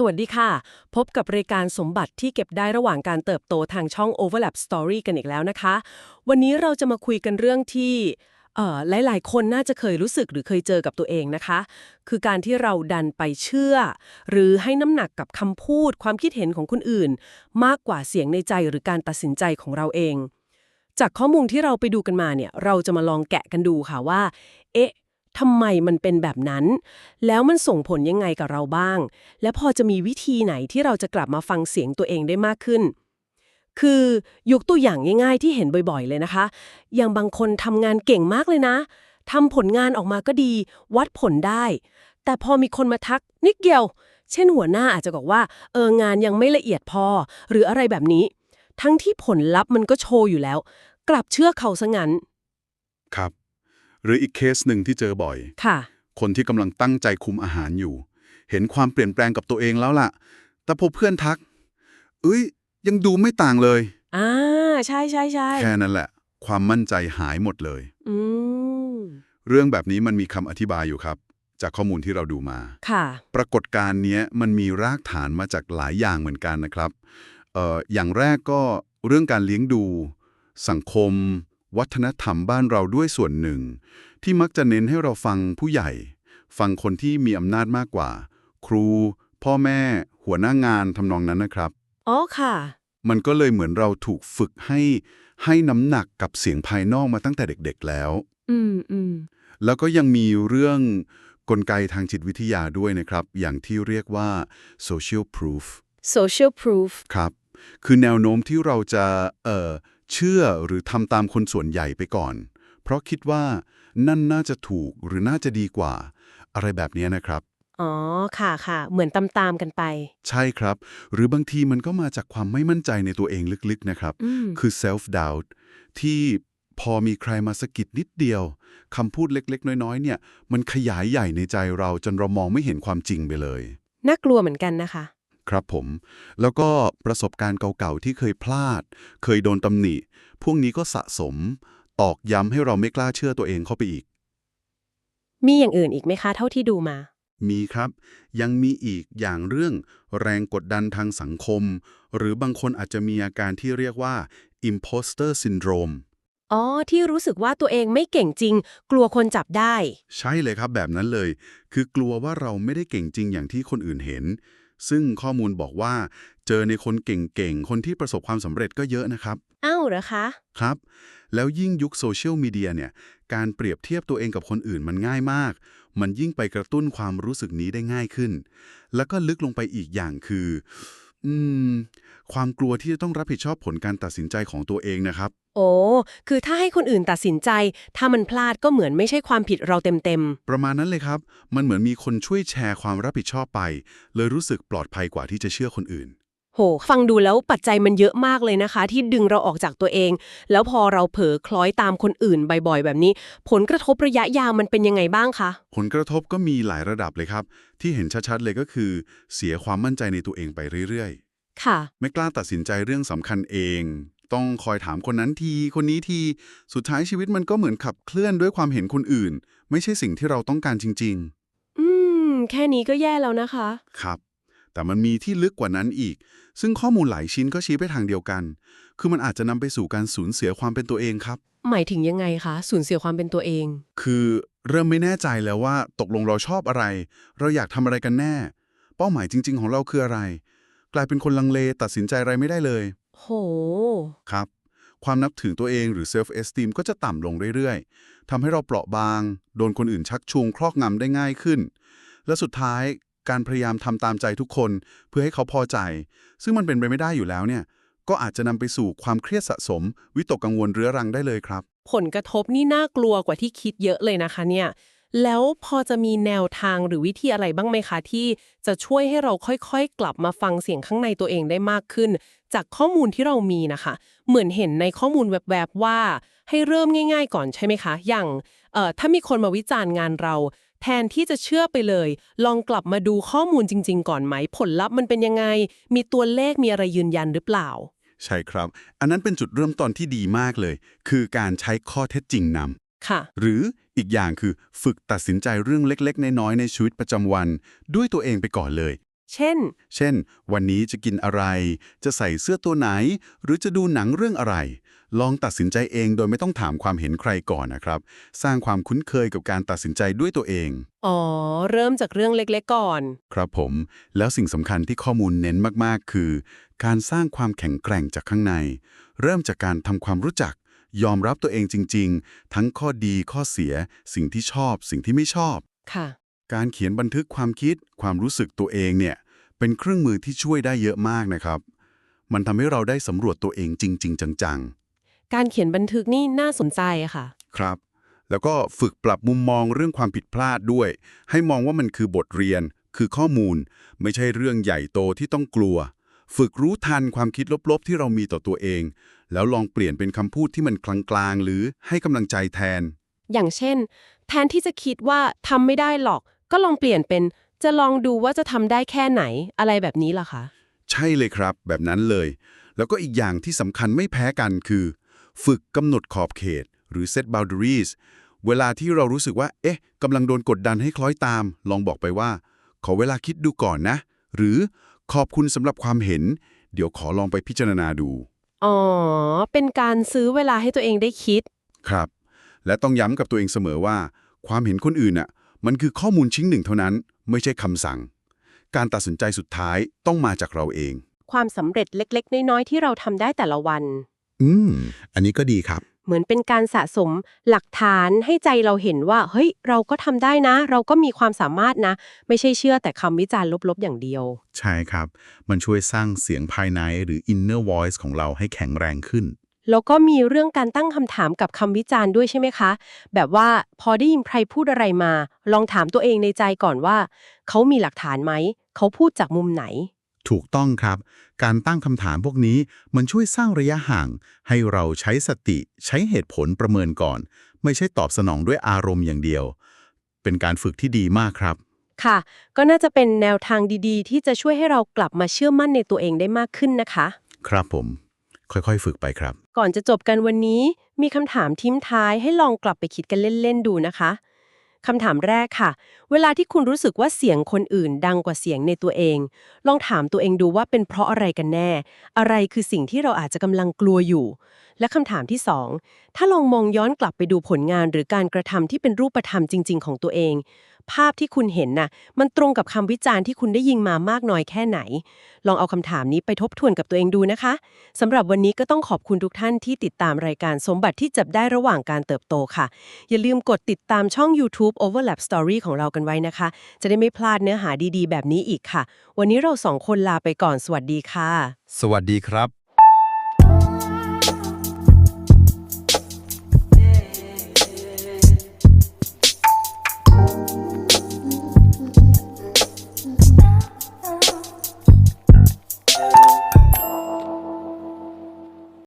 สวัสดีค่ะ พบกับรายการสมบัติที่เก็บได้ระหว่างการเติบโตทางช่อง Overlap Story กันอีกแล้วนะคะ วันนี้เราจะมาคุยกันเรื่องที่เอ่อหลายๆ คนน่าจะเคยรู้สึกหรือเคยเจอกับตัวเองนะคะ คือการที่เราดันไปเชื่อ หรือให้น้ำหนักกับคำพูดความคิดเห็นของคนอื่น มากกว่าเสียงในใจหรือการตัดสินใจของเราเอง จากข้อมูลที่เราไปดูกันมาเนี่ยเราจะมาลองแกะกันดูค่ะว่า เอ๊ะ ทำไมมันเป็นแบบนั้น แล้วมันส่งผลยังไงกับเราบ้าง และพอจะมีวิธีไหนที่เราจะกลับมาฟังเสียงตัวเองได้มากขึ้น คือยกตัวอย่างง่าย ๆ ที่เห็นบ่อยๆ เลยนะคะ อย่างบางคนทำงานเก่งมากเลยนะทำผลงานออกมาก็ดี วัดผลได้ แต่พอมีคนมาทักนิดเดียว เช่นหัวหน้าอาจจะบอกว่า เอองานยังไม่ละเอียดพอ หรืออะไรแบบนี้ ทั้งที่ผลลัพธ์มันก็โชว์อยู่แล้ว กลับเชื่อเขาซะงั้น ครับ หรืออีกเคสหนึ่งที่เจอบ่อย ค่ะ คนที่กำลังตั้งใจคุมอาหารอยู่ เห็นความเปลี่ยนแปลงกับตัวเองแล้วล่ะ แต่พอเพื่อนทัก เอ้ย ยังดูไม่ต่างเลย อ่า ใช่ใช่ใช่แค่นั้นแหละ ความมั่นใจหายหมดเลย อืม เรื่องแบบนี้มันมีคำอธิบายอยู่ครับ จากข้อมูลที่เราดูมา ค่ะ ปรากฏการณ์เนี้ยมันมีรากฐานมาจากหลายอย่างเหมือนกันนะครับเอ่ออย่างแรกก็เรื่องการเลี้ยงดู สังคม วัฒนธรรมบ้านเราด้วยส่วนหนึ่ง ที่มักจะเน้นให้เราฟังผู้ใหญ่ ฟังคนที่มีอำนาจมากกว่า ครู พ่อแม่ หัวหน้างานทำนองนั้นนะครับ อ๋อค่ะ มันก็เลยเหมือนเราถูกฝึกให้ให้น้ำหนักกับเสียงภายนอกมาตั้งแต่เด็กๆแล้ว อืมอืมแล้วก็ยังมีเรื่องกลไกทางจิตวิทยาด้วยนะครับ อย่างที่เรียกว่า social proof social proof ครับ คือแนวโน้มที่เราจะเอ่อ เชื่อหรือทำตามคนส่วนใหญ่ไปก่อน เพราะคิดว่านั่นน่าจะถูกหรือน่าจะดีกว่า อะไรแบบนี้นะครับ อ๋อ ค่ะค่ะ เหมือนตามตามๆกันไป ใช่ครับ หรือบางทีมันก็มาจากความไม่มั่นใจในตัวเองลึกๆนะครับอืมคือ self doubt ที่พอมีใครมาสะกิดนิดเดียวคำพูดเล็กๆ น้อยๆ เนี่ย มันขยายใหญ่ในใจเราจนเรามองไม่เห็นความจริงไปเลย น่ากลัวเหมือนกันนะคะ ครับผม แล้วก็ประสบการณ์เก่าๆที่เคยพลาด เคยโดนตำหนิ พวกนี้ก็สะสม ตอกย้ำให้เราไม่กล้าเชื่อตัวเองเข้าไปอีก มีอย่างอื่นอีกไหมคะเท่าที่ดูมา มีครับ ยังมีอีกอย่างเรื่องแรงกดดันทางสังคม หรือบางคนอาจจะมีอาการที่เรียกว่า imposter syndrome อ๋อ ที่รู้สึกว่าตัวเองไม่เก่งจริง กลัวคนจับได้ ใช่เลยครับแบบนั้นเลย คือกลัวว่าเราไม่ได้เก่งจริงอย่างที่คนอื่นเห็น ซึ่งข้อมูลบอกว่า เจอในคนเก่งๆ คนที่ประสบความสำเร็จก็เยอะนะครับ อ้าวเหรอคะ ครับ แล้วยิ่งยุคโซเชียลมีเดียเนี่ย การเปรียบเทียบตัวเองกับคนอื่นมันง่ายมาก มันยิ่งไปกระตุ้นความรู้สึกนี้ได้ง่ายขึ้น แล้วก็ลึกลงไปอีกอย่างคือ อืม ความกลัวที่จะต้องรับผิดชอบผลการตัดสินใจของตัวเองนะครับ โอ้คือถ้าให้คนอื่นตัดสินใจ ถ้ามันพลาดก็เหมือนไม่ใช่ความผิดเราเต็มประมาณนั้นเลยครับ มันเหมือนมีคนช่วยแชร์ความรับผิดชอบไป เลยรู้สึกปลอดภัยกว่าที่จะเชื่อคนอื่นๆ โห ฟังดูแล้วปัจจัยมันเยอะมากเลยนะคะ ที่ดึงเราออกจากตัวเอง แล้วพอเราเผลอคล้อยตามคนอื่นบ่อยๆ แบบนี้ ผลกระทบระยะยาวมันเป็นยังไงบ้างคะ ผลกระทบก็มีหลายระดับเลยครับ ที่เห็นชัดๆเลยก็คือ เสียความมั่นใจในตัวเองไปเรื่อยๆ ค่ะ ไม่กล้าตัดสินใจเรื่องสำคัญเอง ต้องคอยถามคนนั้นที คนนี้ที สุดท้ายชีวิตมันก็เหมือนขับเคลื่อนด้วยความเห็นคนอื่น ไม่ใช่สิ่งที่เราต้องการจริงอืม แค่นี้ก็แย่แล้วนะคะๆครับ แต่มันมีที่ลึกกว่านั้นอีก ซึ่งข้อมูลหลายชิ้นก็ชี้ไปทางเดียวกัน คือมันอาจจะนำไปสู่การสูญเสียความเป็นตัวเองครับ หมายถึงยังไงคะสูญเสียความเป็นตัวเอง คือเริ่มไม่แน่ใจแล้วว่าตกลงเราชอบอะไร เราอยากทำอะไรกันแน่ เป้าหมายจริง ๆ ของเราคืออะไร กลายเป็นคนลังเลตัดสินใจอะไรไม่ได้เลย โห ครับ ความนับถือตัวเองหรือ self esteem ก็จะต่ำลงเรื่อยๆทำให้เราเปราะบาง โดนคนอื่นชักชูงครอบงำได้ง่ายขึ้น และสุดท้าย การพยายามทำตามใจทุกคนเพื่อให้เขาพอใจ ซึ่งมันเป็นไปไม่ได้อยู่แล้วเนี่ย ก็อาจจะนำไปสู่ความเครียดสะสม วิตกกังวลเรื้อรังได้เลยครับ ผลกระทบนี่น่ากลัวกว่าที่คิดเยอะเลยนะคะเนี่ย แล้วพอจะมีแนวทางหรือวิธีอะไรบ้างไหมคะ ที่จะช่วยให้เราค่อยๆ กลับมาฟังเสียงข้างในตัวเองได้มากขึ้น จากข้อมูลที่เรามีนะคะ เหมือนเห็นในข้อมูลแวบๆว่าให้เริ่มง่าย ๆ ก่อนใช่ไหมคะ อย่างเอ่อถ้ามีคนมาวิจารณ์งานเรา แทนที่จะเชื่อไปเลย ลองกลับมาดูข้อมูลจริง ๆ ก่อนไหม ผลลัพธ์มันเป็นยังไง มีตัวเลขมีอะไรยืนยันหรือเปล่า ใช่ครับ อันนั้นเป็นจุดเริ่มต้นที่ดีมากเลย คือการใช้ข้อเท็จจริงนำค่ะ หรืออีกอย่างคือฝึกตัดสินใจเรื่องเล็กๆ น้อยๆในชีวิตประจำวัน ด้วยตัวเองไปก่อนเลย เช่น เช่น วันนี้จะกินอะไร จะใส่เสื้อตัวไหน หรือจะดูหนังเรื่องอะไร ลองตัดสินใจเองโดยไม่ต้องถามความเห็นใครก่อนนะครับ สร้างความคุ้นเคยกับการตัดสินใจด้วยตัวเอง อ๋อ เริ่มจากเรื่องเล็กๆก่อน ครับผม แล้วสิ่งสำคัญที่ข้อมูลเน้นมากๆ คือ การสร้างความแข็งแกร่งจากข้างใน เริ่มจากการทำความรู้จัก ยอมรับตัวเองจริง ๆ ทั้งข้อดีข้อเสีย สิ่งที่ชอบ สิ่งที่ไม่ชอบ ค่ะ การเขียนบันทึกความคิด ความรู้สึกตัวเองเนี่ยเป็นเครื่องมือที่ช่วยได้เยอะมากนะครับ มันทำให้เราได้สำรวจตัวเองจริง ๆ จัง การเขียนบันทึกนี่น่าสนใจอะค่ะๆครับ แล้วก็ฝึกปรับมุมมองเรื่องความผิดพลาดด้วย ให้มองว่ามันคือบทเรียน คือข้อมูล ไม่ใช่เรื่องใหญ่โตที่ต้องกลัว ฝึกรู้ทันความคิดลบๆ ที่เรามีต่อตัวเอง แล้วลองเปลี่ยนเป็นคำพูดที่มันกลางๆ หรือให้กำลังใจแทน อย่างเช่น แทนที่จะคิดว่าทำไม่ได้หรอก ก็ลองเปลี่ยนเป็นจะลองดูว่าจะทำได้แค่ไหนอะไรแบบนี้ล่ะคะ ใช่เลยครับ แบบนั้นเลย แล้วก็อีกอย่างที่สำคัญไม่แพ้กันคือ ฝึกกำหนดขอบเขต หรือ set boundaries เวลาที่เรารู้สึกว่า เอ๊ะกำลังโดนกดดันให้คล้อยตาม ลองบอกไปว่า ขอเวลาคิดดูก่อนนะ หรือขอบคุณสำหรับความเห็น เดี๋ยวขอลองไปพิจารณาดู อ๋อ เป็นการซื้อเวลาให้ตัวเองได้คิด ครับ และต้องย้ำกับตัวเองเสมอว่า ความเห็นคนอื่นน่ะ มันคือข้อมูลชิ้นหนึ่งเท่านั้น ไม่ใช่คำสั่ง การตัดสินใจสุดท้ายต้องมาจากเราเอง ความสำเร็จเล็ก ๆ น้อย ๆ ที่เราทำได้แต่ละวัน อืม อันนี้ก็ดีครับ เหมือนเป็นการสะสมหลักฐานให้ใจเราเห็นว่า เฮ้ย เราก็ทำได้นะ เราก็มีความสามารถนะ ไม่ใช่เชื่อแต่คำวิจารณ์ลบๆ อย่างเดียว ใช่ครับ มันช่วยสร้างเสียงภายในหรือ inner voice ของเราให้แข็งแรงขึ้น แล้วก็มีเรื่องการตั้งคำถามกับคำวิจารณ์ด้วยใช่ไหมคะ แบบว่าพอได้ยินใครพูดอะไรมา ลองถามตัวเองในใจก่อนว่า เขามีหลักฐานไหม เขาพูดจากมุมไหน ถูกต้องครับ การตั้งคำถามพวกนี้มันช่วยสร้างระยะห่าง ให้เราใช้สติใช้เหตุผลประเมินก่อน ไม่ใช่ตอบสนองด้วยอารมณ์อย่างเดียว เป็นการฝึกที่ดีมากครับ ค่ะ ก็น่าจะเป็นแนวทางดีๆ ที่จะช่วยให้เรากลับมาเชื่อมั่นในตัวเองได้มากขึ้นนะคะ ครับผม ค่อยๆ ฝึกไปครับ ก่อนจะจบกันวันนี้ มีคำถามทิ้มท้ายให้ลองกลับไปคิดกันเล่นๆดูนะคะ คำถามแรกค่ะ เวลาที่คุณรู้สึกว่าเสียงคนอื่นดังกว่าเสียงในตัวเอง ลองถามตัวเองดูว่าเป็นเพราะอะไรกันแน่ อะไรคือสิ่งที่เราอาจจะกำลังกลัวอยู่ และคำถามที่สองถ้าลองมองย้อนกลับไปดูผลงานหรือการกระทำที่เป็นรูปธรรมจริง ๆ ของตัวเอง ภาพที่คุณเห็นน่ะมันตรงกับคำวิจารณ์ที่คุณได้ยิงมามากน้อยแค่ไหน ลองเอาคำถามนี้ไปทบทวนกับตัวเองดูนะคะสำหรับวันนี้ก็ต้องขอบคุณทุกท่านที่ติดตามรายการสมบัติที่จับได้ระหว่างการเติบโตค่ะ อย่าลืมกดติดตามช่อง YouTube Overlap Story ของเรากันไว้นะคะ จะได้ไม่พลาดเนื้อหาดีๆ แบบนี้อีกค่ะ วันนี้เราสองคนลาไปก่อนสวัสดีค่ะ สวัสดีครับ